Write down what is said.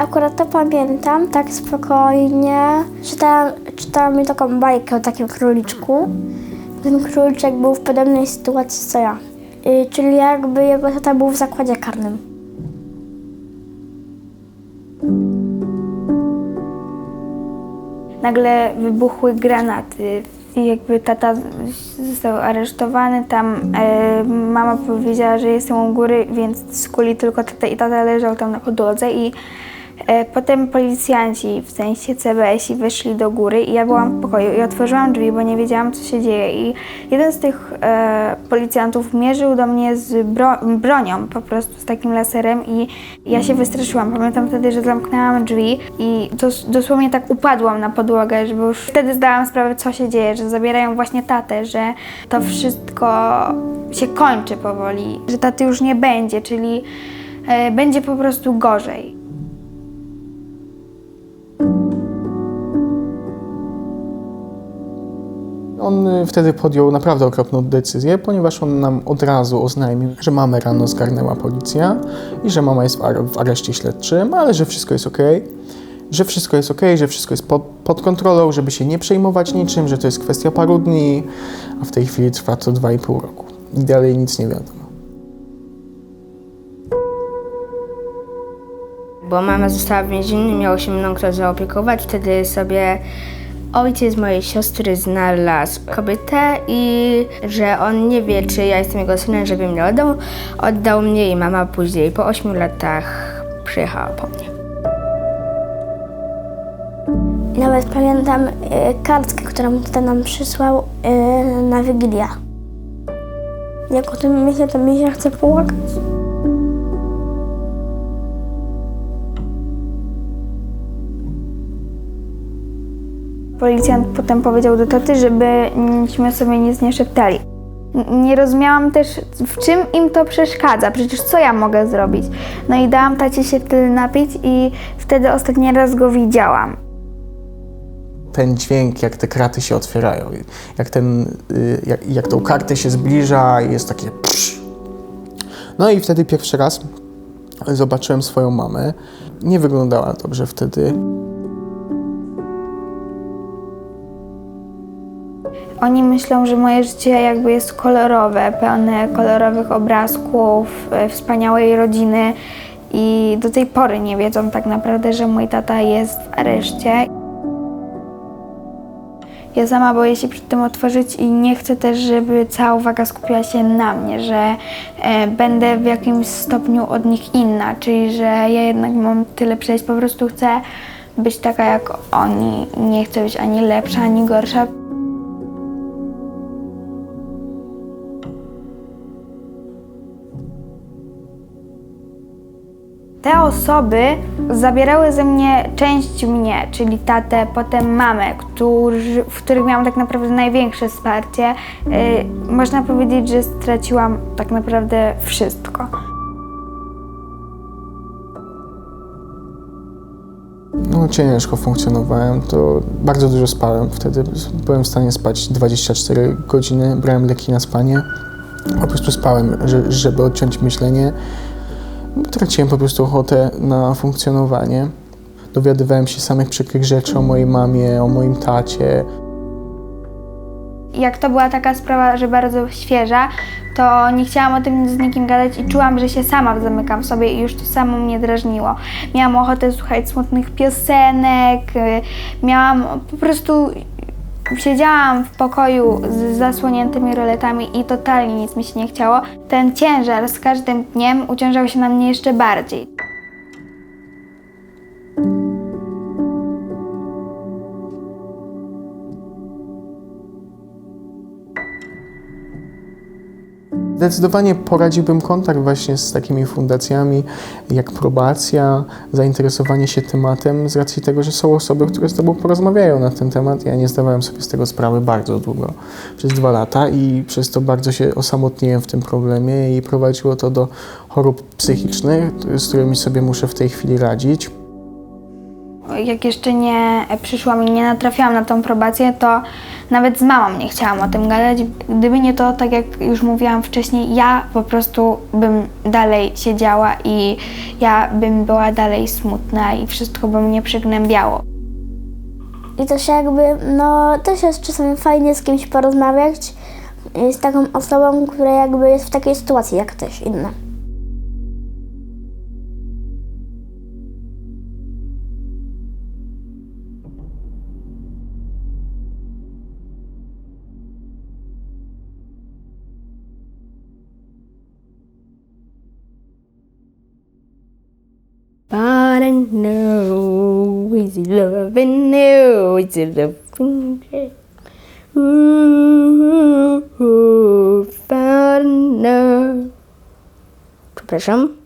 akurat to pamiętam, tak spokojnie. Czytałam, czytałam mi taką bajkę o takim króliczku. Ten króliczek był w podobnej sytuacji co ja. Y, czyli jakby jego tata był w zakładzie karnym. nagle wybuchły granaty. I jakby tata został aresztowany, tam e, mama powiedziała, że jestem u góry, więc skuli tylko tata i tata leżał tam na podłodze i potem policjanci, w sensie CBS-i weszli do góry i ja byłam w pokoju i otworzyłam drzwi, bo nie wiedziałam co się dzieje i jeden z tych e, policjantów mierzył do mnie z bro bronią, po prostu z takim laserem i ja się wystraszyłam. Pamiętam wtedy, że zamknęłam drzwi i dos dosłownie tak upadłam na podłogę, bo już wtedy zdałam sprawę co się dzieje, że zabierają właśnie tatę, że to wszystko się kończy powoli, że taty już nie będzie, czyli e, będzie po prostu gorzej. On y, wtedy podjął naprawdę okropną decyzję, ponieważ on nam od razu oznajmił, że mamę rano zgarnęła policja i że mama jest w, ar- w areszcie śledczym, ale że wszystko jest ok, że wszystko jest ok, że wszystko jest pod, pod kontrolą, żeby się nie przejmować niczym, że to jest kwestia paru dni, a w tej chwili trwa to 2,5 roku. I dalej nic nie wiadomo. Bo mama została w więzieniu, miało się mną kto zaopiekować. Wtedy sobie ojciec mojej siostry znalazł kobietę i że on nie wie, czy ja jestem jego synem, żeby mnie oddał. Oddał mnie i mama później po 8 latach przyjechała po mnie. Nawet pamiętam y, kartkę, którą tata nam przysłał y, na Wigilię. Jak o tym myślę, to mi się chce płakać. Policjant potem powiedział do taty, żebyśmy sobie nic nie szeptali. Nie rozumiałam też, w czym im to przeszkadza. Przecież co ja mogę zrobić? No i dałam tacie się wtedy napić i wtedy ostatni raz go widziałam. ten dźwięk, jak te kraty się otwierają, jak, ten, y, jak, jak tą kartę się zbliża i jest takie psz. No i wtedy pierwszy raz zobaczyłem swoją mamę. Nie wyglądała dobrze wtedy. Oni myślą, że moje życie jakby jest kolorowe, pełne kolorowych obrazków, e, wspaniałej rodziny i do tej pory nie wiedzą tak naprawdę, że mój tata jest w areszcie. Ja sama boję się przed tym otworzyć i nie chcę też, żeby cała uwaga skupiła się na mnie, że e, będę w jakimś stopniu od nich inna, czyli że ja jednak mam tyle przejść, po prostu chcę być taka jak oni. Nie chcę być ani lepsza, ani gorsza. Te osoby zabierały ze mnie część mnie, czyli tatę, potem mamę, którzy, w których miałam tak naprawdę największe wsparcie. Yy, można powiedzieć, że straciłam tak naprawdę wszystko. No, ciężko funkcjonowałem, to bardzo dużo spałem wtedy. Byłem w stanie spać 24 godziny, brałem leki na spanie. Po prostu spałem, że, żeby odciąć myślenie. Traciłem po prostu ochotę na funkcjonowanie. Dowiadywałem się samych przykrych rzeczy o mojej mamie, o moim tacie. Jak to była taka sprawa, że bardzo świeża, to nie chciałam o tym z nikim gadać i czułam, że się sama zamykam w sobie i już to samo mnie drażniło. Miałam ochotę słuchać smutnych piosenek, y, miałam po prostu. Siedziałam w pokoju z zasłoniętymi roletami i totalnie nic mi się nie chciało. Ten ciężar z każdym dniem uciążał się na mnie jeszcze bardziej. Zdecydowanie poradziłbym kontakt właśnie z takimi fundacjami jak Probacja, zainteresowanie się tematem z racji tego, że są osoby, które z Tobą porozmawiają na ten temat. Ja nie zdawałem sobie z tego sprawy bardzo długo, przez dwa lata i przez to bardzo się osamotniłem w tym problemie i prowadziło to do chorób psychicznych, z którymi sobie muszę w tej chwili radzić. Jak jeszcze nie przyszłam i nie natrafiłam na tą probację, to nawet z mamą nie chciałam o tym gadać. Gdyby nie to, tak jak już mówiłam wcześniej, ja po prostu bym dalej siedziała i ja bym była dalej smutna i wszystko by mnie przygnębiało. I też jakby, no też jest czasami fajnie z kimś porozmawiać, z taką osobą, która jakby jest w takiej sytuacji jak ktoś inny. wanna know is it loving you? Is it loving you? Ooh, ooh, ooh, Przepraszam.